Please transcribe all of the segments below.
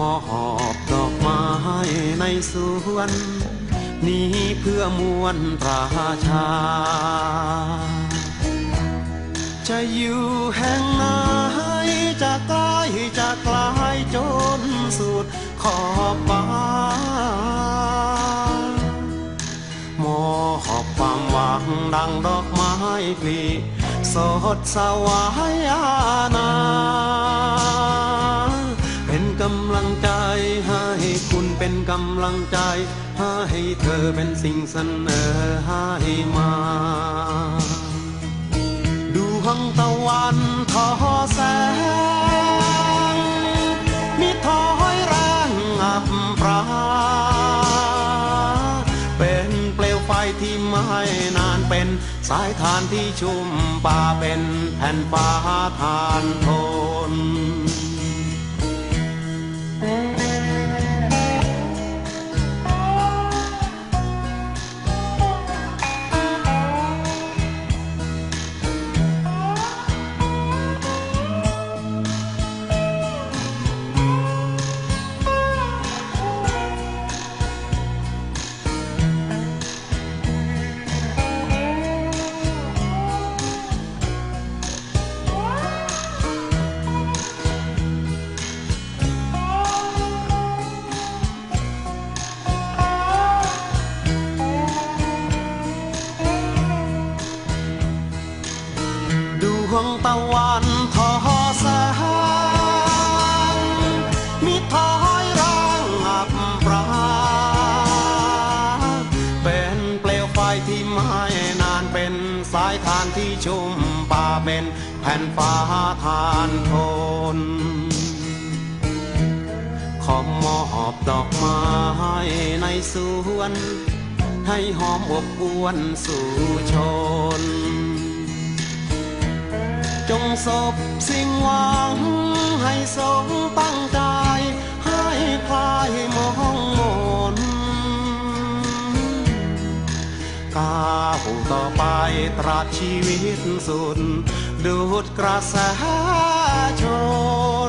มอบดอกไม้ในสวน นี้เพื่อมวลประชา จะอยู่แห่งไหนจะใกล้จะไกลจนสุดขอบฟ้ามอบความหวังดังดอกไม้ผลิสดสวายาณา กำลังใจให้คุณเป็นกำลังใจให้เธอเป็นสิ่งเสนอให้มาดวงตะวันทอแสงมีถอยแรงอับปราเป็นเปลวไฟที่ไม่นานเป็นสายทานที่ชุ่มป่าเป็นแผ่นฟ้าทานทน วงตะวันทอแสงมีถอยร่างอับปราเป็นเปลวไฟที่ไม่นานเป็นสายทานที่ชุ่มป่าเป็นแผ่นฟ้าทานทนขอมอบดอกไม้ในสวน ให้หอมอบอวนสู่ชน จงสบสิ่งหวัง ให้สมตั้งใจให้คลายมองมนก้าวต่อไปตราบชีวิตสุด ดูดกระแสช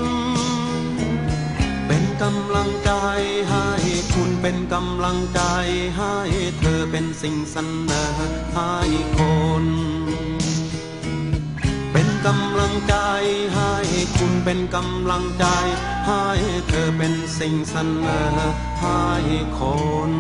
น เป็นกำลังใจให้คุณเป็นกำลังใจให้เธอเป็นสิ่งเสนอให้คน ใจให้คุณเป็นกำลังใจ ให้เธอเป็นสิ่งเสนอให้คน